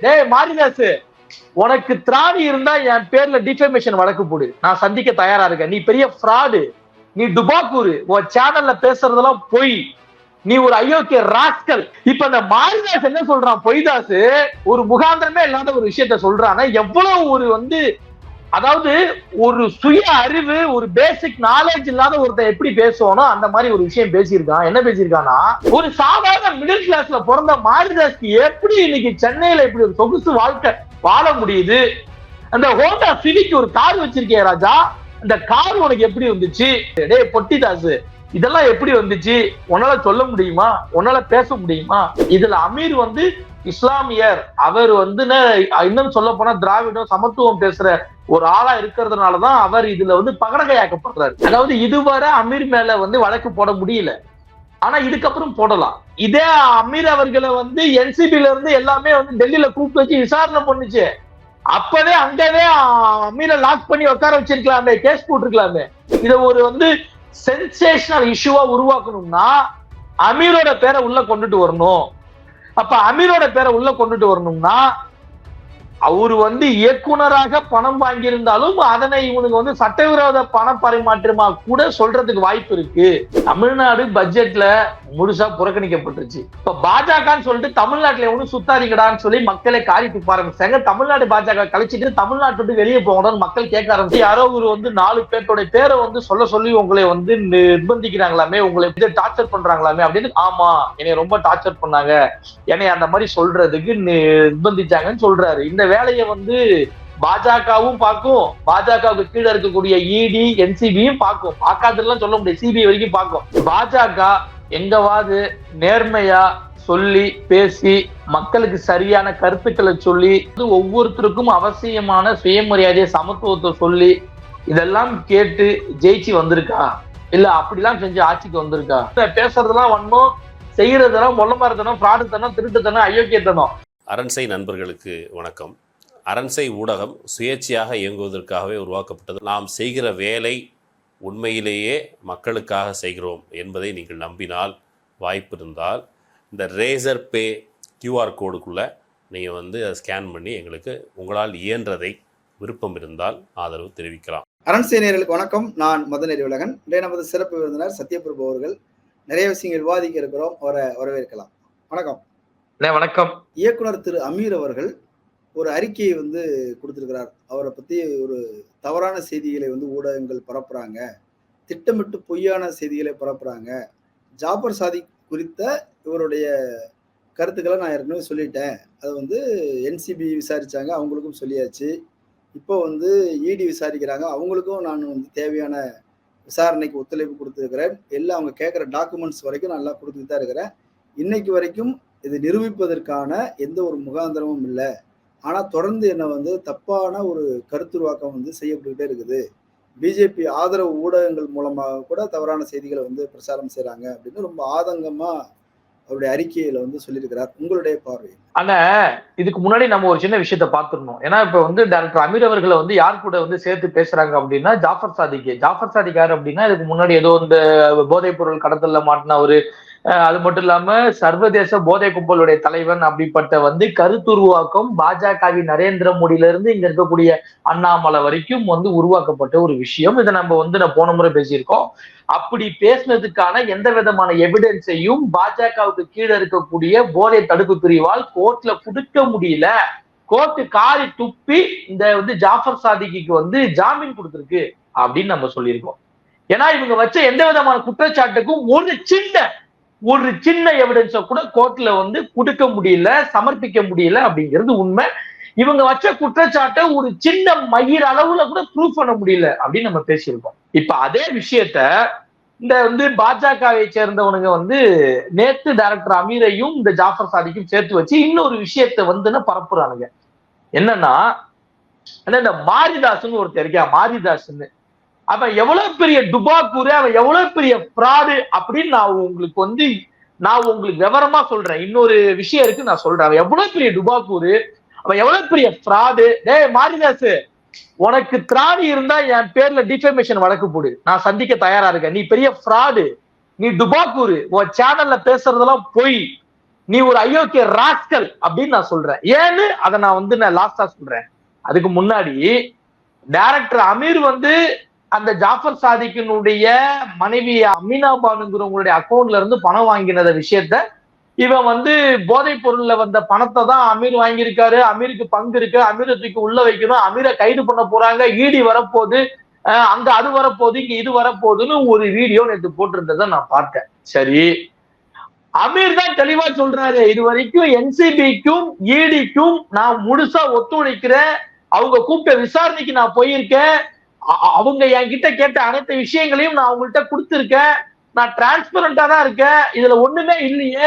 டேய் மாரிதாசு உனக்கு திராணி இருந்தா என் பேர்ல டிஃபமேஷன் வழக்கு போடு. நான் சந்திக்க தயாரா இருக்கேன். நீ பெரிய ஃப்ராடு நீ டுபாக்கூரு உன் சேனல்ல பேசுறதெல்லாம் பொய். நீ ஒரு அயோக்கிய ராஸ்கல் இப்ப இந்த மாரிதாஸ் என்ன சொல்றான்? பொய்தாசு ஒரு முகாந்திரமே இல்லாத ஒரு விஷயத்த சொல்றான். எவ்வளவு ஒரு வந்து அதாவது ஒரு சுய அறிவு ஒரு பேசிக் நாலேஜ் இல்லாத ஒருத்தன் எப்படி பேசுவானோ அந்த மாதிரி ஒரு விஷயம் பேசியிருக்கான். என்ன பேசியிருக்கான்னா ஒரு சாதாரண மிடில் கிளாஸ்ல பிறந்த மாரிதாஸ்க்கு எப்படி இன்னைக்கு சென்னையில இப்படி ஒரு சொகுசு வாழ்க்கை வாழ முடியுது? அந்த ஹோண்டா சிவிக்கு ஒரு கார் வச்சிருக்கே ராஜா? அந்த கார் உனக்கு எப்படி வந்துச்சு? டே பொட்டிதாசு இதெல்லாம் எப்படி வந்துச்சு? உன்னால சொல்ல முடியுமா? உன்னால பேச முடியுமா? இதுல அமீர் வந்து இஸ்லாமியர் அவர் வந்து இன்னும் சொல்ல போனா திராவிடம் சமத்துவம் பேசுற ஒரு ஆளா இருக்கிறதுனாலதான் அவர் இதுல வந்து பகடகையாக்கப்படுறாரு. அதாவது இதுவரை அமீர் மேல வந்து வழக்கு போட முடியல. ஆனா இதுக்கப்புறம் போடலாம். இதே அமீர் அவர்களை வந்து என்சிபில இருந்து எல்லாமே வந்து டெல்லியில கூப்பிட்டு வச்சு விசாரணை பண்ணுச்சு. அப்பவே அங்கவே அமீரை லாக் பண்ணி உட்கார வச்சிருக்கலாமே கேஸ் போட்டிருக்கலாமே. இதை ஒரு வந்து சென்சேஷனல் இஷ்யூவா உருவாக்கணும்னா அமீரோட பேரை உள்ள கொண்டுட்டு வரணும். அப்ப அமீரோட பேரை உள்ள கொண்டுட்டு வரணும்னா அவரு வந்து இயக்குனராக பணம் வாங்கியிருந்தாலும் அதனை இவனுக்கு வந்து சட்டவிரோத பண பரிமாற்றமா கூட சொல்றதுக்கு வாய்ப்பு இருக்கு. தமிழ்நாடு பட்ஜெட்ல முழுசா புறக்கணிக்கப்பட்டுருச்சு. இப்ப பாஜகன்னு சொல்லிட்டு தமிழ்நாட்டுல எவனும் சுத்தாதீங்கடான்னு சொல்லி மக்களை காரி துப்ப ஆரம்பிச்சாங்க. தமிழ்நாடு பாஜக கழிச்சிட்டு தமிழ்நாட்டு விட்டு வெளியே போகணும்னு மக்கள் கேட்க ஆரம்பிச்சு யாரோ ஒரு வந்து நாலு பேர்த்தோட பேரை வந்து சொல்ல சொல்லி உங்களை வந்து நிர்பந்திக்கிறாங்களாமே உங்களை டார்ச்சர் பண்றாங்களாமே அப்படின்னு ஆமா என்னை ரொம்ப டார்ச்சர் பண்ணாங்க. என்னை அந்த மாதிரி சொல்றதுக்கு நிர்பந்திச்சாங்கன்னு சொல்றாரு. இந்த வேலையை வந்து பாஜகவும் பார்க்கும் பாஜகவுக்கு கீழே இருக்கக்கூடிய இடி என்சிபியும் பார்க்கும். பார்க்காதெல்லாம் சொல்ல முடியாது. சிபிஐ வரைக்கும் பார்க்கும். பாஜக எங்கவாது நேர்மையா சொல்லி பேசி மக்களுக்கு சரியான கருத்துக்களை சொல்லி ஒவ்வொருத்தருக்கும் அவசியமான சுயமரியாதையை சமத்துவத்தை சொல்லி இதெல்லாம் கேட்டு ஜெயிச்சு வந்திருக்கா? இல்ல அப்படிலாம் செஞ்சு ஆட்சிக்கு வந்திருக்கா? பேசுறதெல்லாம் ஒன்றும் செய்யறதெல்லாம் மொல்லமரத்தனம் ஃப்ராடுத்தனம் திருட்டுத்தனம் அயோக்கியத்தனம். அரண்சை நண்பர்களுக்கு வணக்கம். அரண்சை ஊடகம் சுயேட்சையாக இயங்குவதற்காகவே உருவாக்கப்பட்டது. நாம் செய்கிற வேலை உண்மையிலேயே மக்களுக்காக செய்கிறோம் என்பதை நீங்கள் நம்பினால் வாய்ப்பு இருந்தால் இந்த ரேசர் பே கியூஆர் கோடுக்குள்ளே நீங்கள் வந்து அதை ஸ்கேன் பண்ணி எங்களுக்கு உங்களால் இயன்றதை விருப்பம் இருந்தால் ஆதரவு தெரிவிக்கலாம். அரண்சை நேர்களுக்கு வணக்கம். நான் மதநெறி உலகன் இன்றைய நமது சிறப்பு விருந்தினர் சத்யபிரபு அவர்கள். நிறைய விஷயங்கள் விவாதிக்க இருக்கிறோம். அவரை வரவேற்கலாம். வணக்கம். வணக்கம். இயக்குனர் திரு அமீர் அவர்கள் ஒரு அறிக்கையை வந்து கொடுத்திருக்கிறார். அவரை பற்றி ஒரு தவறான செய்திகளை வந்து ஊடகங்கள் பரப்புறாங்க. திட்டமிட்டு பொய்யான செய்திகளை பரப்புறாங்க. ஜாபர் சாதி குறித்த இவருடைய கருத்துக்களை நான் ஏற்கனவே சொல்லிட்டேன். அது வந்து என்சிபி விசாரிச்சாங்க அவங்களுக்கும் சொல்லியாச்சு. இப்போ வந்து இடி விசாரிக்கிறாங்க அவங்களுக்கும் நான் வந்து தேவையான விசாரணைக்கு ஒத்துழைப்பு கொடுத்துருக்கிறேன். எல்லாம் அவங்க கேட்குற டாக்குமெண்ட்ஸ் வரைக்கும் நல்லா கொடுத்துட்டு தான் இருக்கிறேன். இன்னைக்கு வரைக்கும் இது நிரூபிப்பதற்கான எந்த ஒரு முகாந்திரமும் இல்லை. ஆனால் தொடர்ந்து என்னை வந்து தப்பான ஒரு கருத்துருவாக்கம் வந்து செய்யப்பட்டுக்கிட்டே இருக்குது. பிஜேபி ஆதரவு ஊடகங்கள் மூலமாக கூட தவறான செய்திகளை வந்து பிரச்சாரம் செய்கிறாங்க அப்படின்னு ரொம்ப ஆதங்கமாக அவருடைய அறிக்கையில வந்து சொல்லியிருக்கிறார். உங்களுடைய பார்வை ஆனா இதுக்கு முன்னாடி நம்ம ஒரு சின்ன விஷயத்த பாத்துருந்தோம் ஏன்னா இப்ப வந்து டாக்டர் அமீர் அவர்களை வந்து யார் கூட வந்து சேர்த்து பேசுறாங்க அப்படின்னா ஜாஃபர் சாதிக்கு. ஜாஃபர் சாதிக் யார் அப்படின்னா இதுக்கு முன்னாடி ஏதோ இந்த போதைப் பொருள் கடத்தல்ல மாட்டின ஒரு அது மட்டும் இல்லாம சர்வதேச போதை கும்பலுடைய தலைவன் அப்படிப்பட்ட வந்து கருத்துருவாக்கம் பாஜகவின் நரேந்திர மோடியில இருந்து இங்க இருக்கக்கூடிய அண்ணாமலை வரைக்கும் வந்து உருவாக்கப்பட்ட ஒரு விஷயம். இதை நம்ம வந்து நான் போன முறை பேசியிருக்கோம். அப்படி பேசினதுக்கான எந்த விதமான எவிடன்ஸையும் பாஜகவுக்கு கீழே இருக்கக்கூடிய போதை தடுப்பு பிரிவால் கோர்ட்ல கொடுக்க முடியல. கோர்ட்டு காரி துப்பி இந்த வந்து ஜாஃபர் சாதிக்கு வந்து ஜாமீன் கொடுத்துருக்கு அப்படின்னு நம்ம சொல்லியிருக்கோம். ஏன்னா இவங்க வச்ச எந்த விதமான குற்றச்சாட்டுக்கும் ஒரு சின்ன ஒரு சின்ன எவிடன்ஸை கூட கோர்ட்ல வந்து கொடுக்க முடியல சமர்ப்பிக்க முடியல அப்படிங்கிறது உண்மை. இவங்க வச்ச குற்றச்சாட்டை ஒரு சின்ன மயிர் அளவுல கூட ப்ரூவ் பண்ண முடியல அப்படின்னு நம்ம பேசியிருக்கோம். இப்ப அதே விஷயத்த இந்த வந்து பாஜகவை சேர்ந்தவனுங்க வந்து நேத்து டைரக்டர் அமீரையும் இந்த ஜாஃபர் சாதிக்கும் சேர்த்து வச்சு இன்னொரு விஷயத்த வந்து பரப்புறானுங்க. என்னன்னா இந்த மாரிதாஸ்ன்னு ஒருத்தர் இருக்கா மாரிதாஸ்ன்னு. அவன் எவ்வளவு பெரிய டுபாக்கூரு அவன் எவ்வளவு பெரிய ஃப்ராடு அப்படின்னு நான் உங்களுக்கு வந்து நான் உங்களுக்கு விவரமா சொல்றேன். இன்னொரு விஷயம் இருக்கு நான் சொல்றேன். அவன் எவ்வளவு பெரிய டுபாக்கூரு அவன் எவ்வளவு பெரிய ஃப்ராடு டே மாரிதாஸ் உனக்கு திராணி இருந்தா என் பேர்ல டிஃபர்மேஷன் வழக்கு போடு. நான் சந்திக்க தயாரா இருக்கேன். நீ பெரிய ஃப்ராடு நீ டுபாக்கூரு உன் சேனல்ல பேசுறதெல்லாம் பொய். நீ ஒரு அயோக்கிய ராஸ்கல் அப்படின்னு நான் சொல்றேன். ஏன்னு? அதை நான் வந்து நான் லாஸ்டா சொல்றேன். அதுக்கு முன்னாடி டைரக்டர் அமீர் வந்து அந்த ஜாஃபர் சாதிக்கினுடைய மனைவி அமீனா பானுங்கிறவங்களுடைய அக்கௌண்ட்ல இருந்து பணம் வாங்கினத விஷயத்த இவன் வந்து போதைப் பொருள்ல வந்த பணத்தை தான் அமீர் வாங்கியிருக்காரு. அமீருக்கு பங்கு இருக்கு. அமீரை தூக்கி உள்ள வைக்கணும். அமீரை கைது பண்ண போறாங்க. ஈடி வரப்போகுது. அங்க அது வரப்போகுது. இங்க இது வரப்போகுதுன்னு ஒரு வீடியோ நேற்று போட்டிருந்ததை நான் பார்த்தேன். சரி. அமீர் தான் தெளிவா சொல்றாரு. இது வரைக்கும் என்சிபிக்கும் இடிக்கும் நான் முழுசா ஒத்துழைக்கிறேன். அவங்க கூப்பிட்ட விசாரணைக்கு நான் போயிருக்கேன். அவங்க என்கிட்ட கேட்ட அனைத்து விஷயங்களையும் நான் அவங்கள்ட்ட கொடுத்துருக்கேன். நான் டிரான்ஸ்பரண்டா தான் இருக்கேன். இதுல ஒண்ணுமே இல்லையே.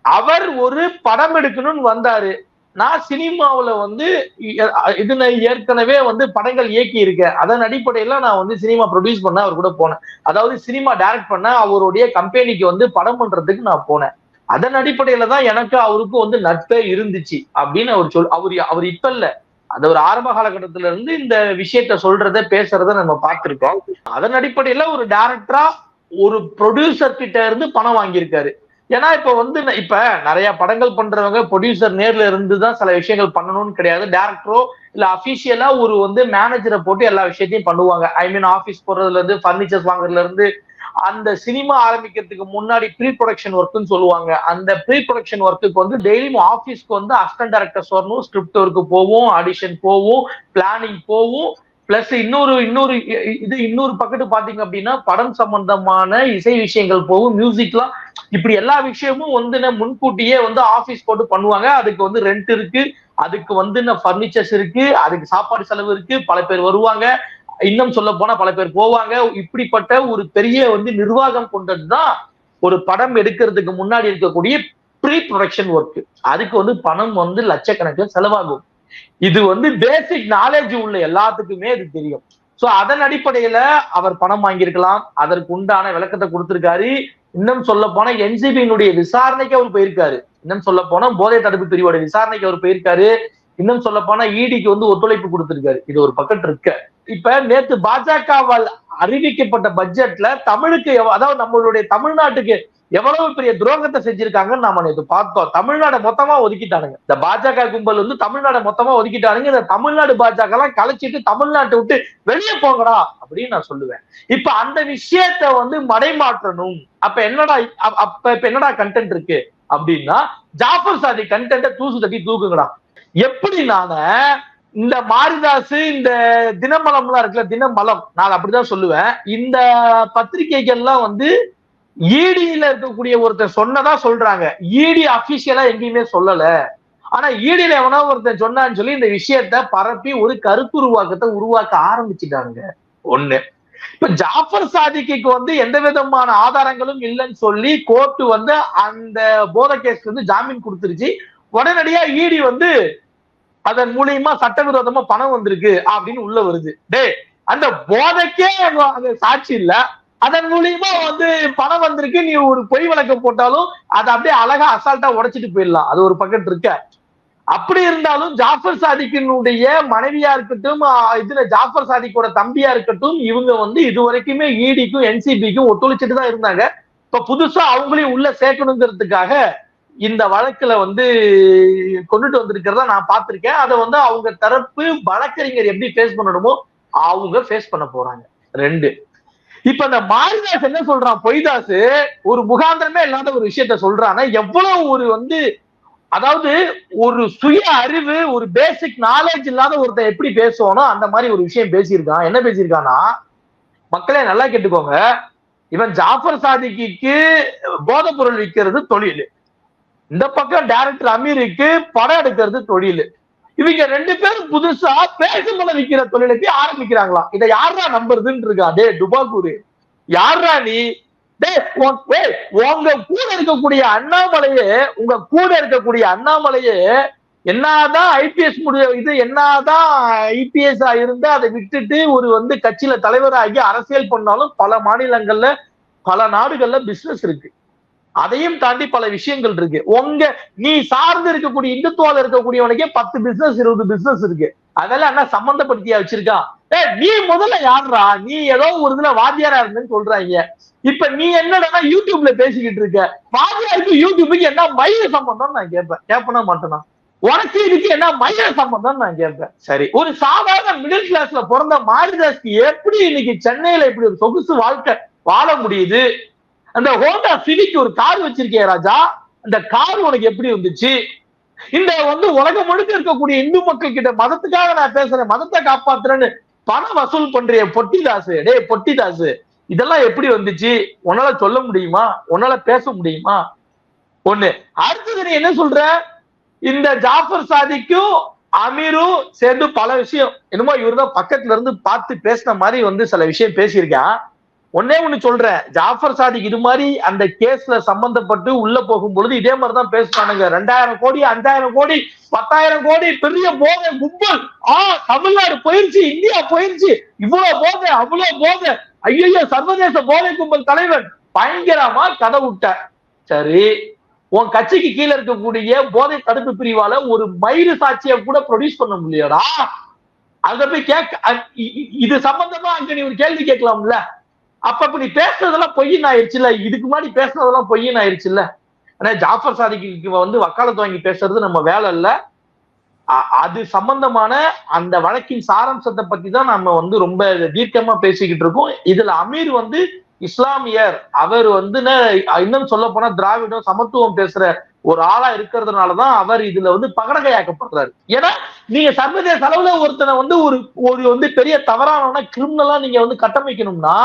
அவர் ஒரு படம் எடுக்கணும்னு வந்தாரு. நான் சினிமாவில் வந்து இ- இதுல ஏற்கனவே வந்து படங்கள் இயக்கி இருக்கேன் அதன் அடிப்படையில நான் வந்து சினிமா ப்ரொடியூஸ் பண்ண அவர் கூட போனேன். அதாவது சினிமா டைரக்ட் பண்ண அவருடைய கம்பெனிக்கு வந்து படம் பண்றதுக்கு நான் போனேன். அதன் அடிப்படையில தான் எனக்கு அவருக்கும் வந்து நட்பே இருந்துச்சு அப்படின்னு அவர் சொல் அவர் அவர் இப்ப இல்லை. அது ஒரு ஆரம்ப காலகட்டத்துல இருந்து இந்த விஷயத்த சொல்றத பேசுறத நம்ம பார்த்திருக்கோம். அதன் அடிப்படையில ஒரு டேரக்டரா ஒரு ப்ரொடியூசர் கிட்ட இருந்து பணம் வாங்கியிருக்காரு. ஏன்னா இப்ப வந்து இப்ப நிறைய படங்கள் பண்றவங்க ப்ரொடியூசர் நேர்ல இருந்து தான் சில விஷயங்கள் பண்ணணும்னு கிடையாது. டேரக்டரோ இல்ல அபிஷியலா ஒரு வந்து மேனேஜரை போட்டு எல்லா விஷயத்தையும் பண்ணுவாங்க. ஐ மீன் ஆபீஸ் போறதுல இருந்து பர்னிச்சர்ஸ் வாங்குறதுல இருந்து அந்த சினிமா ஆரம்பிக்கிறதுக்கு முன்னாடி ப்ரீ ப்ரொடக்ஷன் ஒர்க்னு சொல்லுவாங்க. அந்த ப்ரீ ப்ரொடக்ஷன் ஒர்க்குக்கு வந்து டெய்லியும் ஆஃபீஸ்க்கு வந்து அசிஸ்டன்ட் டேரக்டர்ஸ் வரணும் ஸ்கிரிப்ட் ஒர்க்கு போவோம் ஆடிஷன் போவோம் பிளானிங் போவோம். பிளஸ் இன்னொரு இன்னொரு இ- இது இன்னொரு பக்கத்து பாத்தீங்க அப்படின்னா படம் சம்பந்தமான இசை விஷயங்கள் போகும் மியூசிக்லாம் இப்படி எல்லா விஷயமும் வந்து முன்கூட்டியே வந்து ஆபீஸ் போட்டு பண்ணுவாங்க. அதுக்கு வந்து ரெண்ட் இருக்கு அதுக்கு வந்து ஃபர்னிச்சர்ஸ் இருக்கு அதுக்கு சாப்பாடு செலவு இருக்கு பல பேர் வருவாங்க. இன்னும் சொல்ல போனா பல பேர் போவாங்க. இப்படிப்பட்ட ஒரு பெரிய வந்து நிர்வாகம் கொண்டதுதான் ஒரு படம் எடுக்கிறதுக்கு முன்னாடி இருக்கக்கூடிய ப்ரீ ப்ரொடக்ஷன் ஒர்க் அதுக்கு வந்து பணம் வந்து லட்சக்கணக்கில் செலவாகும். இது வந்து பேசிக் நாலேஜ் உள்ள எல்லாத்துக்குமே இது தெரியும். சோ அதன் அடிப்படையில அவர் பணம் வாங்கியிருக்கலாம். அதற்கு உண்டான விளக்கத்தை கொடுத்திருக்காரு. இன்னும் சொல்ல போனா என்சிபியினுடைய விசாரணைக்கு அவர் போயிருக்காரு. இன்னும் சொல்ல போனா போதை தடுப்பு பிரிவோட விசாரணைக்கு அவர் போயிருக்காரு. இன்னும் சொல்ல போனா இடிக்கு வந்து ஒத்துழைப்பு கொடுத்திருக்காரு. இது ஒரு பக்கத்து இருக்க. இப்ப நேத்து பாஜகவால் அறிவிக்கப்பட்ட பட்ஜெட்ல தமிழுக்கு அதாவது நம்மளுடைய தமிழ்நாட்டுக்கு எவ்வளவு பெரிய துரோகத்தை செஞ்சிருக்காங்கன்னு நாம நேற்று பார்த்தோம். தமிழ்நாடை மொத்தமா ஒதுக்கிட்டானுங்க. இந்த பாஜக கும்பல் வந்து தமிழ்நாடை மொத்தமா ஒதுக்கிட்டானுங்க. இந்த தமிழ்நாடு பாஜக எல்லாம் கலைச்சிட்டு தமிழ்நாட்டை விட்டு வெளியே போங்கடா அப்படின்னு நான் சொல்லுவேன். இப்ப அந்த விஷயத்த வந்து மடைமாற்றணும். அப்ப என்னடா அப்ப இப்ப என்னடா கண்டென்ட் இருக்கு? அப்படின்னா ஜாஃபர் சாதி கண்டென்ட்டை தூசு தட்டி தூக்குங்கடா. எப்படி இந்த மாரிதாஸ் இந்த தினமலம்லாம் இருக்குல்ல தினமலம் நான் அப்படிதான் சொல்லுவேன். இந்த பத்திரிகைகள்லாம் வந்து ஈடியில இருக்கக்கூடிய ஒருத்தர் சொன்னதா சொல்றாங்க. ஈடி அபிஷியலா எங்கேயுமே சொல்லல. ஆனா ஈடியில எவனோ ஒருத்தன் சொன்னான்னு சொல்லி இந்த விஷயத்த பரப்பி ஒரு கருத்துருவாக்கத்தை உருவாக்க ஆரம்பிச்சுட்டாங்க ஒண்ணு. இப்ப ஜாஃபர் சாதிக்கு வந்து எந்த விதமான ஆதாரங்களும் இல்லைன்னு சொல்லி கோர்ட்டு வந்து அந்த போத கேஸ்க்கு வந்து ஜாமீன் கொடுத்துருச்சு. உடனடியா ஈடி வந்து அதன் மூலியமா சட்டவிரோதமா பணம் வந்திருக்கு அப்படின்னு உள்ள வருது. டேய் அந்த போதைக்கே அங்க சாட்சி இல்ல. அதன் மூலியமா வந்து பணம் வந்திருக்கு. நீ ஒரு பொய் வழக்கம் போட்டாலும் அதை அப்படியே அழகா அசால்ட்டா உடைச்சிட்டு போயிடலாம். அது ஒரு பக்கத்து இருக்க. அப்படி இருந்தாலும் ஜாஃபர் சாதிக்கினுடைய மனைவியா இருக்கட்டும் இதுல ஜாஃபர் சாதிக்கோட தம்பியா இருக்கட்டும் இவங்க வந்து இது வரைக்குமே இடிக்கும் என்சிபிக்கும் ஒத்துழைச்சிட்டு தான் இருந்தாங்க. இப்ப புதுசா அவங்களையும் உள்ள சேர்க்கணுங்கிறதுக்காக இந்த வழக்குல வந்து கொண்டுட்டு வந்திருக்கிறத நான் பார்த்திருக்கேன். அதை வந்து அவங்க தரப்பு வழக்கறிஞர் எப்படி ஃபேஸ் பண்ணணுமோ அவங்க ஃபேஸ் பண்ண போறாங்க. ரெண்டு. இப்ப இந்த மாரிதாஸ் என்ன சொல்றான்? பொய்தாஸ் ஒரு முகாந்திரமே இல்லாத ஒரு விஷயத்த சொல்றான்னா எவ்வளவு ஒரு வந்து அதாவது ஒரு சுய அறிவு ஒரு பேசிக் நாலேஜ் இல்லாத ஒருத்தன் எப்படி பேசுவானோ அந்த மாதிரி ஒரு விஷயம் பேசியிருக்கான். என்ன பேசியிருக்கான்னா மக்களே நல்லா கேட்டுக்கோங்க. இவன் ஜாஃபர் சாதிக்கு போதைப் பொருள் விற்கிறது தொழில். இந்த பக்கம் டைரக்டர் அமீருக்கு படம் எடுக்கிறது தொழில். இவங்க ரெண்டு பேரும் புதுசா பேசுமலை விற்கிற தொழிலுக்கு ஆரம்பிக்கிறாங்களாம். இதை யாரா நம்புறதுன்னு இருக்கா டே டுபாகூரு யாரா நீ உங்க கூட இருக்கக்கூடிய அண்ணாமலையே உங்க கூட இருக்கக்கூடிய அண்ணாமலையே என்னதான் ஐபிஎஸ் முடிய இது என்னதான் ஐபிஎஸ் இருந்து அதை விட்டுட்டு ஒரு வந்து கட்சியில தலைவராகி அரசியல் பண்ணாலும் பல மாநிலங்கள்ல பல நாடுகள்ல பிசினஸ் இருக்கு. அதையும் தாண்டி பல விஷயங்கள் இருக்கு. உங்க நீ சார்ந்து இருக்கக்கூடிய இந்துத்துவால இருக்கக்கூடியவனுக்கே பத்து பிசினஸ் இருபது பிசினஸ் இருக்கு. அதெல்லாம் என்ன சம்பந்தப்படுத்தியா வச்சிருக்கான் ஏ நீ முதல்ல யாருடா நீ ஏதோ ஒரு இதுல வாத்தியாரா இருந்தேன்னு சொல்றாங்க. இப்ப நீ என்னடா யூடியூப்ல பேசிக்கிட்டு இருக்க? வாத்தியாருக்கு யூடியூபுக்கு என்ன மயில சம்பந்தம் நான் கேட்பேன். கேட்பனா மட்டும்தான் உனக்கு இதுக்கு என்ன மயில சம்பந்தம் நான் கேட்பேன். சரி. ஒரு சாதாரண மிடில் கிளாஸ்ல பிறந்த மாரிதாஸ்க்கு எப்படி இன்னைக்கு சென்னையில இப்படி ஒரு சொகுசு வாழ்க்கை வாழ முடியுது? அந்த ஹோண்டா சிவிக் ஒரு கார் வச்சிருக்கே ராஜா. அந்த கார் உனக்கு எப்படி வந்துச்சு இந்த வந்து உலகம் முழுக்க இருக்கக்கூடிய இந்து மக்கள் கிட்ட மதத்துக்காக நான் பேசுறேன் மதத்தை காப்பாத்துறேன்னு பணம் வசூல் பண்றிய பொட்டிதாசு. டேய் பொட்டிதாசு இதெல்லாம் எப்படி வந்துச்சு? உன்னால சொல்ல முடியுமா? உன்னால பேச முடியுமா? ஒண்ணு. அடுத்தது நீ என்ன சொல்ற? இந்த ஜாஃபர் சாதிக்கும் அமீரும் சேர்ந்து பல விஷயம். என்னமோ இவர்தான் பக்கத்துல இருந்து பார்த்து பேசின மாதிரி வந்து சில விஷயம் பேசியிருக்கான். ஒன்னே ஒண்ணு சொல்றேன். ஜாஃபர் சாதிக் இது மாதிரி அந்த கேஸ்ல சம்பந்தப்பட்டு உள்ள போகும் பொழுது இதே மாதிரிதான் பேசுறானுங்க ரெண்டாயிரம் கோடி அஞ்சாயிரம் கோடி பத்தாயிரம் கோடி பெரிய போதை கும்பல். ஆ தமிழ்நாடு போயிருச்சு இந்தியா போயிருச்சு. இவ்வளவு போதை அவ்வளவு போதை. ஐயோ சர்வதேச போதை கும்பல் தலைவன். பயங்கரமா கதை விட்ட. சரி உன் கட்சிக்கு கீழே இருக்கக்கூடிய போதை தடுப்பு பிரிவால ஒரு மயிறு சாட்சியை கூட ப்ரொடியூஸ் பண்ண முடியாதா அத போய் கேட்க இது சம்பந்தமா அங்க நீ ஒரு கேள்வி கேட்கலாம்ல? அப்ப இப்ப நீ பேசுனதெல்லாம் பொய்யின் ஆயிடுச்சுல்ல இதுக்கு முன்னாடி பேசுனதெல்லாம் பொய்யின் ஆயிடுச்சுல்ல ஆனா ஜாஃபர் சாதிக்கு வந்து வக்காலத்து வாங்கி பேசுறது நம்ம வேலை இல்ல. அ- அது சம்பந்தமான அந்த வழக்கின் சாராம்சத்தை பத்தி தான் நம்ம வந்து ரொம்ப தீர்க்கமா பேசிக்கிட்டு இருக்கோம். இதுல அமீர் வந்து இஸ்லாமியர். அவர் வந்து இன்னும் சொல்ல போனா திராவிடம் சமத்துவம் பேசுற ஒரு ஆளா இருக்கிறதுனாலதான் அவர் இதுல வந்து பகடகையாக்கப்படுறாரு. ஏன்னா நீங்க சர்வதேச அளவுல ஒருத்தனை வந்து ஒரு ஒரு வந்து பெரிய தவறான கிரிமினலா நீங்க வந்து கட்டமைக்கணும்னா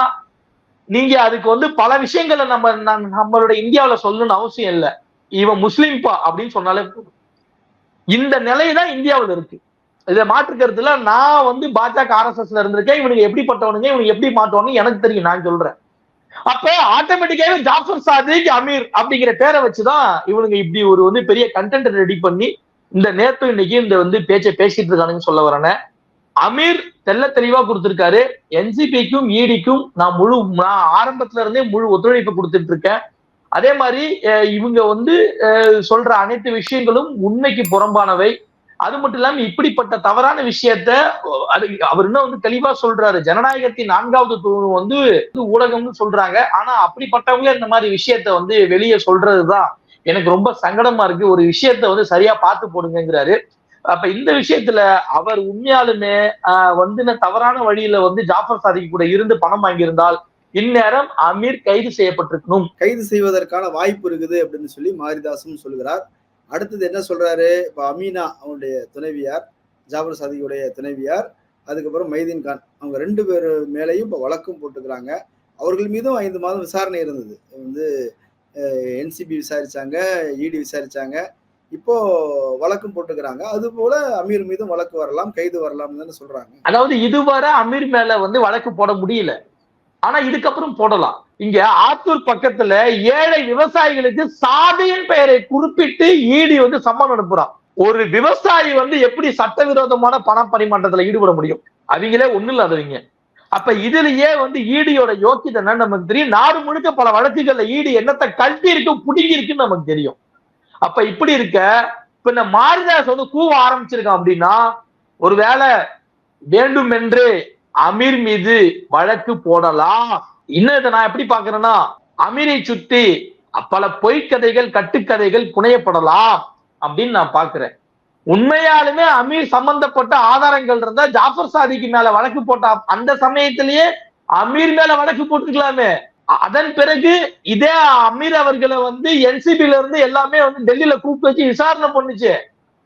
நீங்க அதுக்கு வந்து பல விஷயங்களை நம்ம நம்மளோட இந்தியாவில சொல்லணும்னு அவசியம் இல்லை. இவன் முஸ்லீம்பா அப்படின்னு சொன்னாலே போதும். இந்த நிலை தான் இந்தியாவில் இருக்கு. இதை மாற்றுக்கிறதுல நான் வந்து பாஜக ஆர்எஸ்எஸ்ல இருந்திருக்கேன். இவனுக்கு எப்படிப்பட்டவனுங்க இவனுக்கு எப்படி மாட்டவனு எனக்கு தெரியும் நான் சொல்றேன். அப்ப ஆட்டோமேட்டிக்காவே ஜாஃபர் சாதிக் அமீர் அப்படிங்கிற பேரை வச்சுதான் இவனுங்க இப்படி ஒரு வந்து பெரிய கண்டென்ட் ரெடி பண்ணி இந்த நேத்து இன்னைக்கு இந்த வந்து பேச்சை பேசிட்டு இருக்கானுங்க சொல்ல வரேன். அமீர் தெல்ல தெளிவா கொடுத்திருக்காரு. என்சிபிக்கும் ஈடிக்கும் நான் முழு நான் ஆரம்பத்துல இருந்தே முழு ஒத்துழைப்பு கொடுத்துட்டு இருக்கேன் அதே மாதிரி இவங்க வந்து சொல்ற அனைத்து விஷயங்களும் உண்மைக்கு புறம்பானவை. அது மட்டும் இல்லாம இப்படிப்பட்ட தவறான விஷயத்த அது அவர் இன்னும் வந்து தெளிவா சொல்றாரு. ஜனநாயகத்தின் நான்காவது தூண் வந்து ஊடகம்னு சொல்றாங்க. ஆனா அப்படிப்பட்டவங்களே இந்த மாதிரி விஷயத்த வந்து வெளியே சொல்றதுதான். எனக்கு ரொம்ப சங்கடமா இருக்கு. ஒரு விஷயத்த வந்து சரியா பார்த்து போடுங்கிறாரு அப்ப இந்த விஷயத்துல அவர் உண்மையாலுமே வந்து தவறான வழியில வந்து ஜாஃபர் சாதிக்கு கூட இருந்து பணம் வாங்கியிருந்தால் இந்நேரம் அமீர் கைது செய்யப்பட்டிருக்கணும். கைது செய்வதற்கான வாய்ப்பு இருக்குது அப்படின்னு சொல்லி மாரிதாசும் சொல்கிறார் அடுத்தது என்ன சொல்றாரு? இப்ப அமீனா அவனுடைய துணைவியார் ஜாபர் சாதிக்குடைய துணைவியார் அதுக்கப்புறம் மைதீன் கான். அவங்க ரெண்டு பேர் மேலேயும் இப்போ வழக்கும் போட்டுக்கிறாங்க. அவர்கள் மீதும் ஐந்து மாதம் விசாரணை இருந்தது. வந்து என்சிபி விசாரிச்சாங்க இடி விசாரிச்சாங்க. இப்போ வழக்கும் போட்டுக்கிறாங்க. அது போல அமீர் மீதும் வழக்கு வரலாம் கைது வரலாம்னு சொல்றாங்க. அதாவது இதுவரை அமீர் மேல வந்து வழக்கு போட முடியல. ஆனா இதுக்கப்புறம் போடலாம். இங்க ஆத்தூர் பக்கத்துல ஏழை விவசாயிகளுக்கு சாதியின் பெயரை குறிப்பிட்டு ஈடி வந்து சம்மன் அனுப்புறான். ஒரு விவசாயி வந்து எப்படி சட்டவிரோதமான பண பரிமாற்றத்துல ஈடுபட முடியும்? அவங்களே ஒண்ணு இல்லாதவங்க அப்ப இதுலயே வந்து ஈடியோட யோக்கியதை என்னன்னு நமக்கு தெரியும். நாடு முழுக்க பல வழக்குகள்ல ஈடி என்னத்தை கல்வி இருக்கு புடுங்கி இருக்குன்னு நமக்கு தெரியும். அப்ப இப்படி இருக்க இப்ப இந்த மாரிதாஸ் வந்து கூவ ஆரம்பிச்சிருக்கான் அப்படின்னா ஒருவேளை வேண்டுமென்று அமீர் மீது வழக்கு போடலாம். இன்னும் இதை நான் எப்படி பாக்குறேன்னா அமீரை சுத்தி பல பொய்க்கதைகள் கட்டுக்கதைகள் புனையப்படலாம் அப்படின்னு நான் பாக்குறேன் உண்மையாலுமே அமீர் சம்பந்தப்பட்ட ஆதாரங்கள் இருந்தா ஜாஃபர் சாதிக்கு மேல வழக்கு போட்டா அந்த சமயத்திலேயே அமீர் மேல வழக்கு போட்டுக்கலாமே அதன் பிறகு இதே அமீர் அவர்களை வந்து என்சிபில இருந்து எல்லாமே வந்து டெல்லியில கூப்பிட்டு வச்சு விசாரணை பண்ணுச்சு.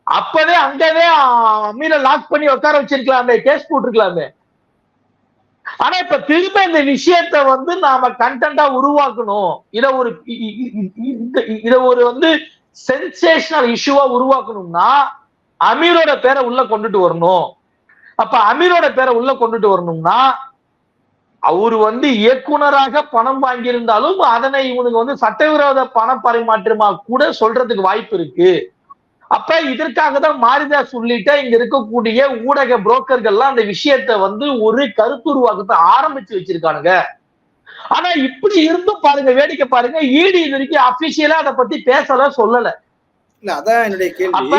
அப்பவே அங்கவே அமீரை லாக் பண்ணி உட்கார வச்சிருக்கலாமே கேஸ் போட்டிருக்கலாமே. ஆனா இப்ப திரும்ப இந்த விஷயத்த வந்து நாம கண்டென்ட்டா உருவாக்கணும். இத ஒரு இத ஒரு வந்து சென்சேஷனல் இஷ்யூவா உருவாக்கணும்னா அமீரோட பேரை உள்ள கொண்டுட்டு வரணும். அப்ப அமீரோட பேரை உள்ள கொண்டுட்டு வரணும்னா அவரு வந்து இயக்குனராக பணம் வாங்கியிருந்தாலும் அதனை இவனுக்கு வந்து சட்டவிரோத பண பரிமாற்றமா கூட சொல்றதுக்கு வாய்ப்பு இருக்கு. அப்ப இதற்காக தான் மாரிதாஸ் உள்ளிட்ட இங்க இருக்கக்கூடிய ஊடக புரோக்கர்கள்லாம் அந்த விஷயத்த வந்து ஒரு கருத்துருவாக்கத்தை ஆரம்பிச்சு வச்சிருக்கானுங்க. ஆனா இப்படி இருந்தும் பாருங்க வேடிக்கை பாருங்க ஈடி இது வரைக்கும் அபிஷியலா அதை பத்தி பேசல சொல்லல. இல்ல அதான் என்னுடைய கேள்வி. அப்ப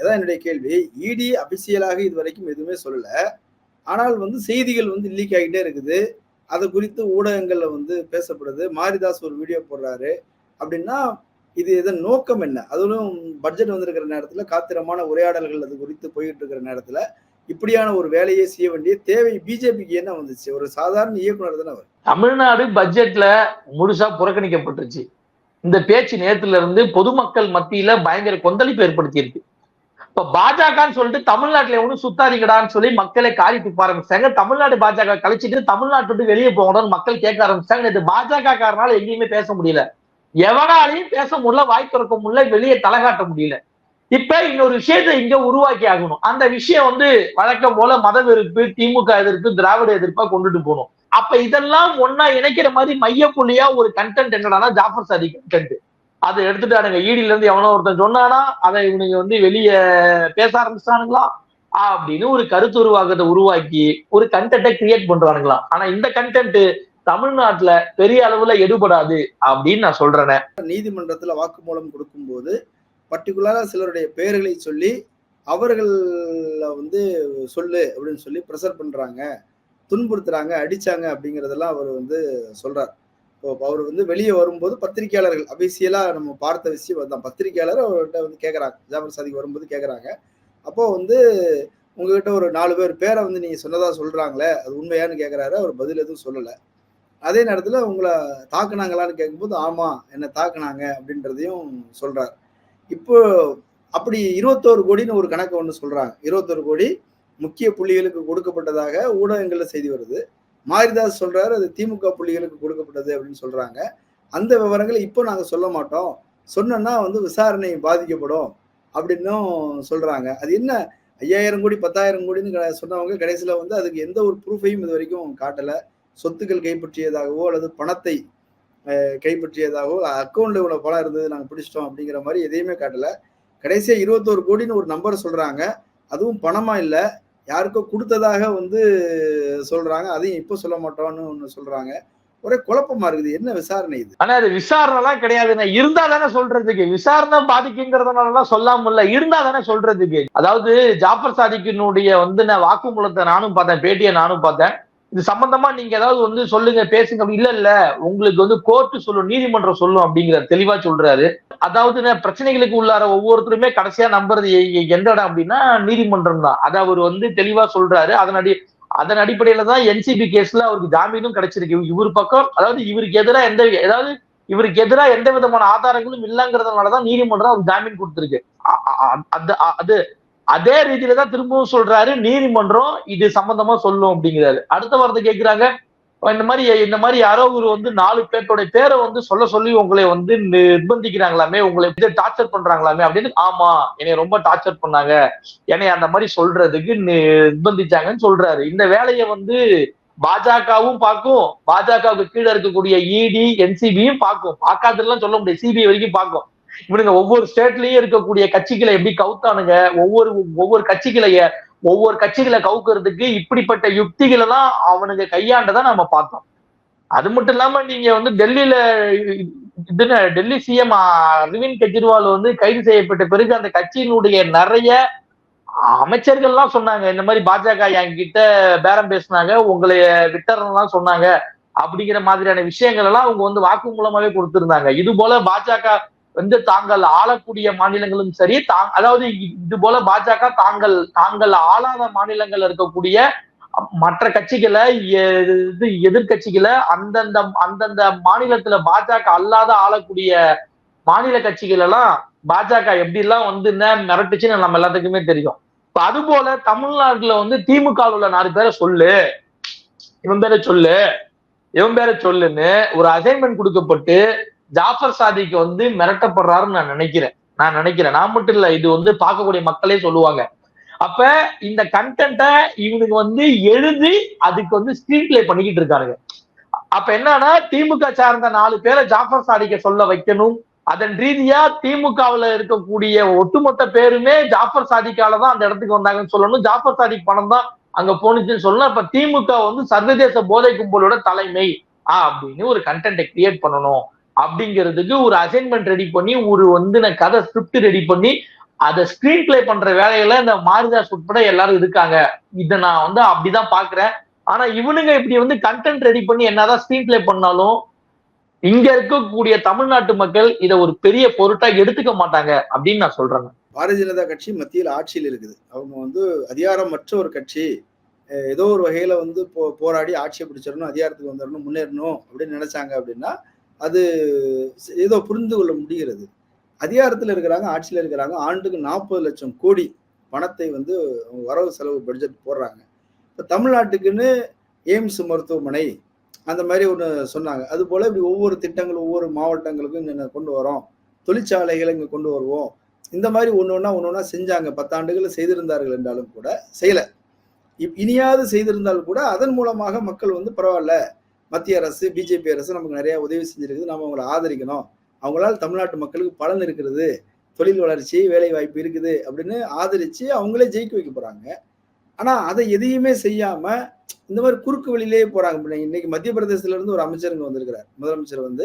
அதான் என்னுடைய கேள்வி. இடி அபிஷியலாக இது வரைக்கும் எதுவுமே சொல்லல. ஆனால் வந்து செய்திகள் வந்து லீக் ஆகிட்டே இருக்குது. அது குறித்து ஊடகங்கள்ல வந்து பேசப்படுது. மாரிதாஸ் ஒரு வீடியோ போடுறாரு. அப்படின்னா இது இதன் நோக்கம் என்ன? அதுவும் பட்ஜெட் வந்திருக்கிற நேரத்துல காத்திரமான உரையாடல்கள் அது குறித்து போயிட்டு இருக்கிற நேரத்துல இப்படியான ஒரு வேலையை செய்ய வேண்டிய தேவை பிஜேபிக்கு என்ன வந்துச்சு? ஒரு சாதாரண இயக்குனர் தானே அவர். தமிழ்நாடு பட்ஜெட்ல முழுசா புறக்கணிக்கப்பட்டுருச்சு. இந்த பேச்சு நேரத்துல இருந்து பொதுமக்கள் மத்தியில பயங்கர கொந்தளிப்பு ஏற்படுத்தியிருக்கு. இப்ப பாஜகன்னு சொல்லிட்டு தமிழ்நாட்டுல எவனும் சுத்தாதீங்கடான்னு சொல்லி மக்களை காரி துப்ப ஆரம்பிச்சாங்க தமிழ்நாடு பாஜக கழிச்சிட்டு தமிழ்நாட்டு விட்டு வெளியே போகணும்னு மக்கள் கேட்க ஆரம்பிச்சாங்க இது பாஜக காரனால எங்கேயுமே பேச முடியல. எவனாலையும் பேச முடியல வாய் திறக்க முடியல வெளியே தலை காட்ட முடியல. இப்ப இன்னொரு விஷயத்தை இங்க உருவாக்கி ஆகணும். அந்த விஷயம் வந்து வழக்கம் போல மத வெறுப்பு திமுக எதிர்ப்பு திராவிட எதிர்ப்பா கொண்டுட்டு போகணும். அப்ப இதெல்லாம் ஒன்னா இணைக்கிற மாதிரி மையப்புள்ளியா ஒரு கண்டென்ட் என்னடானா ஜாஃபர் சாதி கண்டென்ட் அதை எடுத்துட்டானுங்க. ஈடில இருந்து எவனோ ஒருத்தன் சொன்னானா அதை இவனுங்க வந்து வெளியே பேச ஆரம்பிச்சானுங்களா அப்படின்னு ஒரு கருத்து உருவாக்கத்தை உருவாக்கி ஒரு கண்டென்ட்டை கிரியேட் பண்றானுங்களாம் ஆனா இந்த கண்டென்ட் தமிழ்நாட்டுல பெரிய அளவுல எடுபடாது அப்படின்னு நான் சொல்றேன். நீதிமன்றத்துல வாக்குமூலம் கொடுக்கும்போது பர்டிகுலரா சிலருடைய பெயர்களை சொல்லி அவர்கள் வந்து சொல்லு அப்படின்னு சொல்லி ப்ரெஷர் பண்றாங்க துன்புறுத்துறாங்க அடிச்சாங்க அப்படிங்கிறதெல்லாம் அவர் வந்து சொல்றார். அவர் வந்து வெளியே வரும்போது பத்திரிகையாளர்கள் அபிஷியலா நம்ம பார்த்த விஷயம் அதுதான். பத்திரிகையாளர் அவர்கிட்ட வந்து கேட்குறாங்க ஜாபர் சாதிக்கு வரும்போது கேட்குறாங்க அப்போ வந்து உங்ககிட்ட ஒரு நாலு பேர் பேரை வந்து நீங்க சொன்னதா சொல்றாங்களே அது உண்மையான்னு கேட்குறாரு அவர் பதில் எதுவும் சொல்லலை. அதே நேரத்தில் உங்களை தாக்குனாங்களான்னு கேட்கும்போது ஆமா என்னை தாக்குனாங்க அப்படின்றதையும் சொல்றார். இப்போ அப்படி இருபத்தோரு கோடின்னு ஒரு கணக்கு ஒன்று சொல்றாங்க. இருபத்தோரு கோடி முக்கிய புள்ளிகளுக்கு கொடுக்கப்பட்டதாக ஊடகங்களில் செய்தி வருது. மாரிதாஸ் சொல்றாரு அது திமுக புள்ளிகளுக்கு கொடுக்கப்பட்டது அப்படின்னு சொல்றாங்க. அந்த விவரங்களை இப்போ நாங்க சொல்ல மாட்டோம். சொன்னோன்னா வந்து விசாரணை பாதிக்கப்படும் அப்படின்னும் சொல்றாங்க. அது என்ன? ஐயாயிரம் கோடி பத்தாயிரம் கோடின்னு க- சொன்னவங்க கடைசியில வந்து அதுக்கு எந்த ஒரு ப்ரூஃபையும் இது வரைக்கும் காட்டல. சொத்துக்கள் கைப்பற்றியதாகவோ அல்லது பணத்தை கைப்பற்றியதாகவோ அக்கௌண்ட்ல இவ்வளவு பணம் இருந்தது நாங்க பிடிச்சிட்டோம் அப்படிங்கிற மாதிரி எதையுமே காட்டல. கடைசியா இருபத்தோரு கோடின்னு ஒரு நம்பர் சொல்றாங்க. அதுவும் பணமா இல்லை. யாருக்கோ கொடுத்ததாக வந்து சொல்றாங்க. அதையும் இப்போ சொல்ல மாட்டோம்னு ஒண்ணு சொல்றாங்க. ஒரே குழப்பமா இருக்குது. என்ன விசாரணை இது? ஆனா அது விசாரணை எல்லாம் கிடையாதுண்ணே இருந்தா தானே சொல்றதுக்கு. விசாரணை பாதிக்குங்கிறதுனால சொல்லாம இல்ல இருந்தா தானே சொல்றதுக்கு. அதாவது ஜாஃபர் சாதிக்கினுடைய வந்து நான் வாக்குமூலத்தை நானும் பார்த்தேன் பேட்டியை நானும் பார்த்தேன். இது சம்பந்தமா நீங்க ஏதாவது வந்து சொல்லுங்க பேசுங்க. இல்ல இல்ல. உங்களுக்கு வந்து கோர்ட்டு சொல்லும் நீதிமன்றம் சொல்லும் அப்படிங்கிற தெளிவா சொல்றாரு. அதாவது நான் பிரச்சனைகளுக்கு உள்ளார ஒவ்வொருத்தருமே கடைசியா நம்புறது எந்த இடம் அப்படின்னா நீதிமன்றம் தான். அதை அவர் வந்து தெளிவா சொல்றாரு. அதனடி அதன் அடிப்படையில தான் என்சிபி கேஸ்ல அவருக்கு ஜாமீனும் கிடைச்சிருக்கு. இவர் பக்கம் அதாவது இவருக்கு எதிராக எந்த அதாவது இவருக்கு எதிராக எந்த விதமான ஆதாரங்களும் இல்லைங்கிறதுனாலதான் நீதிமன்றம் அவர் ஜாமீன் கொடுத்திருக்கு. அது அது அதே ரீதியில தான் திரும்பவும் சொல்றாரு நீதிமன்றம் இது சம்பந்தமா சொல்லும் அப்படிங்கிறாரு. அடுத்த வாரத்தை கேட்கிறாங்க இந்த மாதிரி இந்த மாதிரி யாரோ ஒரு வந்து நாலு பேர்த்தோட பேரை வந்து சொல்ல சொல்லி உங்களை வந்து நிர்பந்திக்கிறாங்களாமே உங்களை டார்ச்சர் பண்றாங்களாமே அப்படின்னு ஆமா என்னை ரொம்ப டார்ச்சர் பண்ணாங்க. என்னை அந்த மாதிரி சொல்றதுக்கு நிர்பந்திச்சாங்கன்னு சொல்றாரு. இந்த வேலையை வந்து பாஜகவும் பார்க்கும் பாஜகவுக்கு கீழே இருக்கக்கூடிய இடி என்சிபியும் பார்க்கும். பார்க்காதெல்லாம் சொல்ல முடியாது. சிபிஐ வரைக்கும் பார்க்கும். இவனுங்க ஒவ்வொரு ஸ்டேட்லயும் இருக்கக்கூடிய கட்சிகளை எப்படி கவுத்தானுங்க? ஒவ்வொரு ஒவ்வொரு கட்சிகளைய ஒவ்வொரு கட்சிகளை கவுக்கிறதுக்கு இப்படிப்பட்ட யுக்திகளை எல்லாம் அவனுங்க கையாண்டதை நம்ம பார்த்தோம். அது மட்டும் இல்லாம நீங்க வந்து டெல்லியில இதுன்னு டெல்லி சிஎம் அரவிந்த் கெஜ்ரிவால் வந்து கைது செய்யப்பட்ட பிறகு அந்த கட்சியினுடைய நிறைய அமைச்சர்கள்லாம் சொன்னாங்க இந்த மாதிரி பாஜக என்கிட்ட பேரம் பேசினாங்க உங்களை விட்டர்லாம் சொன்னாங்க அப்படிங்கிற மாதிரியான விஷயங்கள் எல்லாம் அவங்க வந்து வாக்கு மூலமாவே கொடுத்திருந்தாங்க. இது போல பாஜக வந்து தாங்கள் ஆளக்கூடிய மாநிலங்களும் சரி தாங் அதாவது இது போல பாஜக தாங்கள் தாங்கள் ஆளாத மாநிலங்கள்ல இருக்கக்கூடிய மற்ற கட்சிகளை எ- இது எதிர்கட்சிகளை அந்தந்த அந்தந்த மாநிலத்துல பாஜக அல்லாத ஆளக்கூடிய மாநில கட்சிகள் எல்லாம் பாஜக எப்படி எல்லாம் வந்து என்ன மிரட்டுச்சுன்னு நம்ம எல்லாத்துக்குமே தெரியும். இப்ப அது போல தமிழ்நாட்டுல வந்து திமுக உள்ள நாலு பேரை சொல்லு. இவன் பேரை சொல்லு. இவன் பேரை சொல்லுன்னு ஒரு அசைன்மெண்ட் கொடுக்கப்பட்டு ஜாஃபர் சாதிக்கு வந்து மிரட்டப்படுறாருன்னு நான் நினைக்கிறேன். நான் நினைக்கிறேன். நான் மட்டும் இல்ல இது வந்து பார்க்கக்கூடிய மக்களே சொல்லுவாங்க. அப்ப இந்த கண்டென்ட்டை இவனுக்கு வந்து எழுதி அதுக்கு வந்து ஸ்கிரீன் பிளே பண்ணிக்கிட்டு இருக்காருங்க அப்ப என்னன்னா திமுக சார்ந்த நாலு பேரை ஜாஃபர் சாதிக்க சொல்ல வைக்கணும். அதன் ரீதியா திமுகவுல இருக்கக்கூடிய ஒட்டுமொத்த பேருமே ஜாஃபர் சாதிக்கால தான் அந்த இடத்துக்கு வந்தாங்கன்னு சொல்லணும். ஜாஃபர் சாதிக் பணம் தான் அங்க போனுச்சுன்னு சொல்லணும். அப்ப திமுக வந்து சர்வதேச போதை கும்பலோட தலைமை. அப்படின்னு ஒரு கண்டென்ட்டை கிரியேட் பண்ணணும். அப்படிங்கிறதுக்கு ஒரு அசைன்மெண்ட் ரெடி பண்ணி ஒரு வந்து நான் கதை ஸ்கிரிப்ட் ரெடி பண்ணி அதை ஸ்கிரீன் பிளே பண்ற வேலையில இந்த மாரிதாஸ் உட்பட எல்லாரும் இருக்காங்க. இதை நான் வந்து அப்படிதான் பாக்குறேன் ஆனா இவனுங்க இப்படி வந்து கண்டென்ட் ரெடி பண்ணி என்னதான் ஸ்கிரீன் பிளே பண்ணாலும் இங்க இருக்கக்கூடிய தமிழ்நாட்டு மக்கள் இதை ஒரு பெரிய பொருட்டா எடுத்துக்க மாட்டாங்க அப்படின்னு நான் சொல்றேன். பாரதிய ஜனதா கட்சி மத்தியில் ஆட்சியில் இருக்குது. அவங்க வந்து அதிகாரமற்ற ஒரு கட்சி. ஏதோ ஒரு வகையில வந்து போ போராடி ஆட்சியை பிடிச்சிடணும் அதிகாரத்துக்கு வந்துடணும் முன்னேறணும் அப்படின்னு நினைச்சாங்க அப்படின்னா அது ஏதோ புரிந்து கொள்ள முடிகிறது. அதிகாரத்தில் இருக்கிறாங்க ஆட்சியில் இருக்கிறாங்க ஆண்டுக்கு நாற்பது லட்சம் கோடி பணத்தை வந்து வரவு செலவு பட்ஜெட் போடுறாங்க. இப்போ தமிழ்நாட்டுக்குன்னு எய்ம்ஸ் மருத்துவமனை அந்த மாதிரி ஒன்று சொன்னாங்க. அது போல் இப்படி ஒவ்வொரு திட்டங்கள் ஒவ்வொரு மாவட்டங்களுக்கும் இங்கே கொண்டு வரோம். தொழிற்சாலைகளை இங்கே கொண்டு வருவோம். இந்த மாதிரி ஒன்று ஒன்றா ஒன்று ஒன்றா செஞ்சாங்க. பத்தாண்டுகளில் செய்திருந்தார்கள் என்றாலும் கூட செய்யலை. இப் இனியாவது செய்திருந்தால் கூட அதன் மூலமாக மக்கள் வந்து பரவாயில்ல. மத்திய அரசு பிஜேபி அரசு நமக்கு நிறைய உதவி செஞ்சிருக்குது. நம்ம அவங்களை ஆதரிக்கணும். அவங்களால் தமிழ்நாட்டு மக்களுக்கு பலன் இருக்கிறது. தொழில் வளர்ச்சி வேலை வாய்ப்பு இருக்குது அப்படின்னு ஆதரிச்சு அவங்களே ஜெயிக்க வைக்க போறாங்க. ஆனா அதை எதையுமே செய்யாம இந்த மாதிரி குறுக்கு வழியிலேயே போறாங்க. இன்னைக்கு மத்திய பிரதேசத்துல இருந்து ஒரு அமைச்சருங்க வந்திருக்கிறார். முதலமைச்சர் வந்து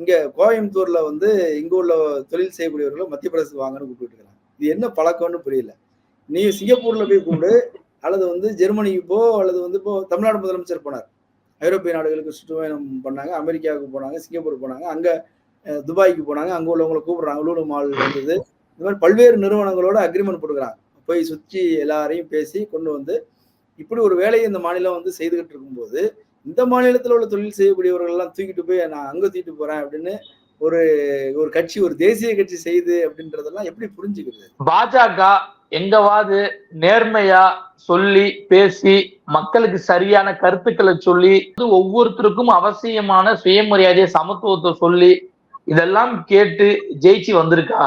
இங்க கோயம்புத்தூர்ல வந்து இங்க உள்ள தொழில் செய்யக்கூடியவர்களை மத்திய பிரதேசத்துக்கு வாங்கன்னு கூப்பிட்டு இருக்கிறாங்க. இது என்ன பழக்கம்னு புரியல. நீ சிங்கப்பூர்ல போய் கூப்பிடு. அல்லது வந்து ஜெர்மனிக்கு போ அல்லது வந்து இப்போ தமிழ்நாடு முதலமைச்சர் போனார். ஐரோப்பிய நாடுகளுக்கு சுற்றுப்பயணம் பண்ணாங்க அமெரிக்காவுக்கு போனாங்க சிங்கப்பூர் போனாங்க அங்கே துபாய்க்கு போனாங்க அங்க உள்ளவங்களை கூப்பிடுறாங்க லூலு மால் வந்தது. இந்த மாதிரி பல்வேறு நிறுவனங்களோட அக்ரிமெண்ட் போட்டுக்கிறாங்க போய் சுற்றி எல்லாரையும் பேசி கொண்டு வந்து இப்படி ஒரு வேலையை இந்த மாநிலம் வந்து செய்துகிட்டு இருக்கும்போது இந்த மாநிலத்தில் உள்ள தொழில் செய்யக்கூடியவர்கள் எல்லாம் தூக்கிட்டு போய் நான் அங்கே தூக்கிட்டு போறேன் அப்படின்னு ஒரு ஒரு கட்சி ஒரு தேசிய கட்சி செய்யுது அப்படின்றதெல்லாம் எப்படி புரிஞ்சுக்கிறது? பாஜக எங்கவாது நேர்மையா சொல்லி பேசி மக்களுக்கு சரியான கருத்துக்களை சொல்லி இது ஒவ்வொருத்தருக்கும் அவசியமான சுயமரியாதை சமத்துவத்தை சொல்லி இதெல்லாம் கேட்டு ஜெயிச்சு வந்திருக்கா?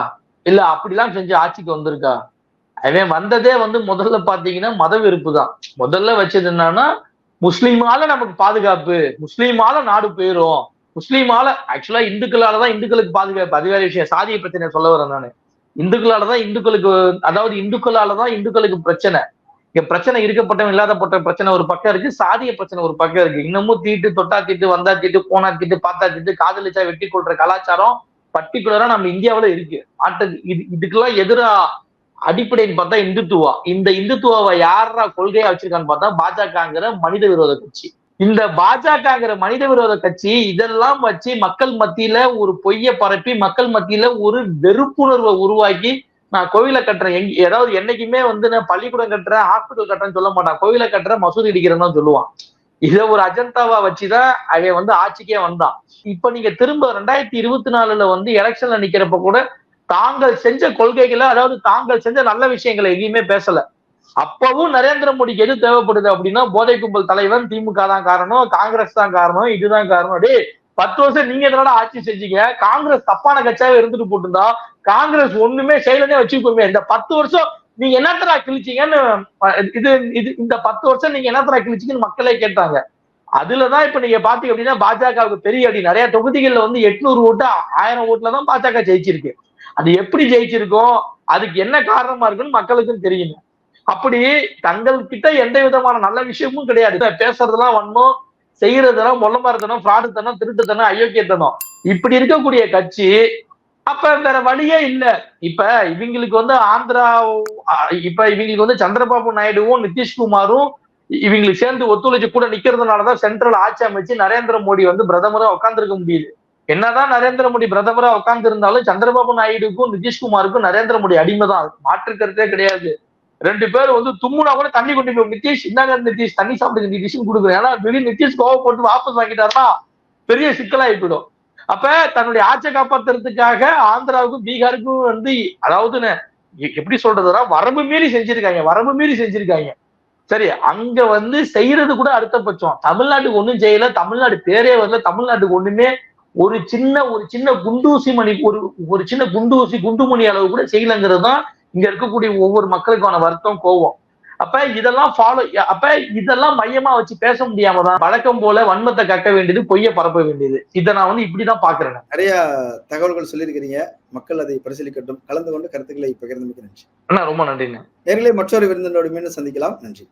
இல்ல அப்படிலாம் செஞ்சு ஆட்சிக்கு வந்திருக்கா? அவன் வந்ததே வந்து முதல்ல பாத்தீங்கன்னா மத வெறுப்பு தான் முதல்ல வச்சது என்னன்னா முஸ்லீமால நமக்கு பாதுகாப்பு முஸ்லீமால நாடு போயிரும் முஸ்லீமால ஆக்சுவலா இந்துக்களாலதான் இந்துக்களுக்கு பாதுகாப்பு அது வேற விஷயம் சாதிய பிரச்சனை சொல்ல வரேன் நானு. இந்துக்களால தான் இந்துக்களுக்கு அதாவது இந்துக்களால தான் இந்துக்களுக்கு பிரச்சனை. இங்க பிரச்சனை இருக்கப்பட்டவன் இல்லாதப்பட்ட பிரச்சனை ஒரு பக்கம் இருக்கு சாதிய பிரச்சனை ஒரு பக்கம் இருக்கு. இன்னமும் தீட்டு தொட்டா தீட்டு வந்தா தீட்டு போனா தீட்டு பார்த்தா தீட்டு காதலிச்சா வெட்டி கொள்ற கலாச்சாரம் பர்டிகுலரா நம்ம இந்தியாவில இருக்கு. ஆட்டு இது இதுக்கெல்லாம் எதிரா அடிப்படைன்னு பார்த்தா இந்துத்துவா. இந்த இந்துத்துவாவை யாரா கொள்கையா வச்சிருக்கான்னு பார்த்தா பாஜகங்கிற மனித விரோத கட்சி. இந்த பாஜகங்கிற மனித விரோத கட்சி இதெல்லாம் வச்சு மக்கள் மத்தியில ஒரு பொய்ய பரப்பி மக்கள் மத்தியில ஒரு வெறுப்புணர்வை உருவாக்கி நான் கோவிலை கட்டுறேன். எங்க ஏதாவது என்னைக்குமே வந்து நான் பள்ளிக்கூடம் கட்டுறேன் ஹாஸ்பிட்டல் கட்டுறேன்னு சொல்ல மாட்டான். கோவிலை கட்டுறேன் மசூதி இடிக்கிறேன்னு தான் சொல்லுவான். இதை ஒரு அஜந்தாவா வச்சுதான் அவன் வந்து ஆட்சிக்கே வந்தான். இப்ப நீங்க திரும்ப ரெண்டாயிரத்தி இருபத்தி நாலுல வந்து எலெக்ஷன்ல நிக்கிறப்ப கூட தாங்கள் செஞ்ச கொள்கைகளை அதாவது தாங்கள் செஞ்ச நல்ல விஷயங்களை எங்கேயுமே பேசல. அப்பவும் நரேந்திர மோடிக்கு எது தேவைப்படுது அப்படின்னா போதை கும்பல் தலைவன் திமுக தான் காரணம் காங்கிரஸ் தான் காரணம் இதுதான் காரணம். அப்படியே பத்து வருஷம் நீங்க இதனால ஆட்சி செஞ்சீங்க? காங்கிரஸ் தப்பான கட்சியாவே இருந்துட்டு போட்டுருந்தா காங்கிரஸ் ஒண்ணுமே செயலனே வச்சுக்கோமே. இந்த பத்து வருஷம் நீங்க என்னத்தரா கிழிச்சீங்கன்னு இது இது இந்த பத்து வருஷம் நீங்க என்னத்தரா கிழிச்சிங்கன்னு மக்களே கேட்டாங்க. அதுலதான் இப்ப நீங்க பாத்தீங்க அப்படின்னா பாஜகவுக்கு பெரிய அடி. நிறைய தொகுதிகள்ல வந்து எட்நூறு ஓட்டு ஆயிரம் ஓட்டுல தான் பாஜக ஜெயிச்சிருக்கு. அது எப்படி ஜெயிச்சிருக்கோம் அதுக்கு என்ன காரணமா இருக்குன்னு மக்களுக்கும் தெரியுங்க. அப்படி தங்கள் கிட்ட எந்த விதமான நல்ல விஷயமும் கிடையாது. பேசுறதெல்லாம் வன்மம் செய்யறதெல்லாம் மொல்லமாரத்தனம் ஃப்ராடுத்தனம் திருட்டுத்தனம் அயோக்கியத்தனம் இப்படி இருக்கக்கூடிய கட்சி அப்ப வேற வழியே இல்ல. இப்ப இவங்களுக்கு வந்து ஆந்திரா இப்ப இவங்களுக்கு வந்து சந்திரபாபு நாயுடுவும் நிதிஷ்குமாரும் இவங்களுக்கு சேர்ந்து ஒத்துழைச்சு கூட நிக்கிறதுனாலதான் சென்ட்ரல் ஆட்சி அமைச்சு நரேந்திர மோடி வந்து பிரதமரா உட்காந்துருக்க முடியுது. என்னதான் நரேந்திர மோடி பிரதமரா உட்கார்ந்து இருந்தாலும் சந்திரபாபு நாயுடுக்கும் நிதிஷ்குமாருக்கும் நரேந்திர மோடி அடிமைதான். மாற்று கருத்தே கிடையாது. ரெண்டு பேரும் வந்து தும்முனா கூட தண்ணி கொண்டு போய் நிதிஷ் இந்தாங்க நிதிஷ் தண்ணி சாப்பிடுங்க நிதிஷ்னு கொடுக்குறேன். ஏன்னா திடீர்னு நிதிஷ் கோவப்பட்டு வாபஸ் வாங்கிட்டாருன்னா பெரிய சிக்கலாகி போயிடும். அப்ப தன்னுடைய ஆட்சியை காப்பாத்துறதுக்காக ஆந்திராவுக்கும் பீகாருக்கும் வந்து அதாவது எப்படி சொல்றதுன்னா வரம்பு மீறி செஞ்சிருக்காங்க வரம்பு மீறி செஞ்சிருக்காங்க. சரி அங்க வந்து செய்யறது கூட அடுத்த பட்சம். தமிழ்நாட்டுக்கு ஒண்ணும் செய்யல தமிழ்நாடு பேரே வரல தமிழ்நாட்டுக்கு ஒண்ணுமே ஒரு சின்ன ஒரு சின்ன குண்டூசி மணி ஒரு ஒரு சின்ன குண்டூசி குண்டுமணி அளவு கூட செய்யலங்கிறது தான் இங்க இருக்கக்கூடிய ஒவ்வொரு மக்களுக்கான வருத்தம் கோவம் அப்ப இதெல்லாம் ஃபாலோ அப்ப இதெல்லாம் மையமா வச்சு பேச முடியாம தான் வழக்கம் போல வன்மத்தை கக்க வேண்டியது பொய்ய பரப்ப வேண்டியது. இதை நான் வந்து இப்படிதான் பாக்குறேன் நிறைய தகவல்கள் சொல்லியிருக்கிறீங்க. மக்கள் அதை பரிசீலிக்கட்டும். கலந்து கொண்டு கருத்துக்களை பகிர்ந்து நன்றி. அண்ணா ரொம்ப நன்றிண்ணே. நேரிலே மற்றொரு விருந்தினோடு மீண்டும் சந்திக்கலாம். நன்றி.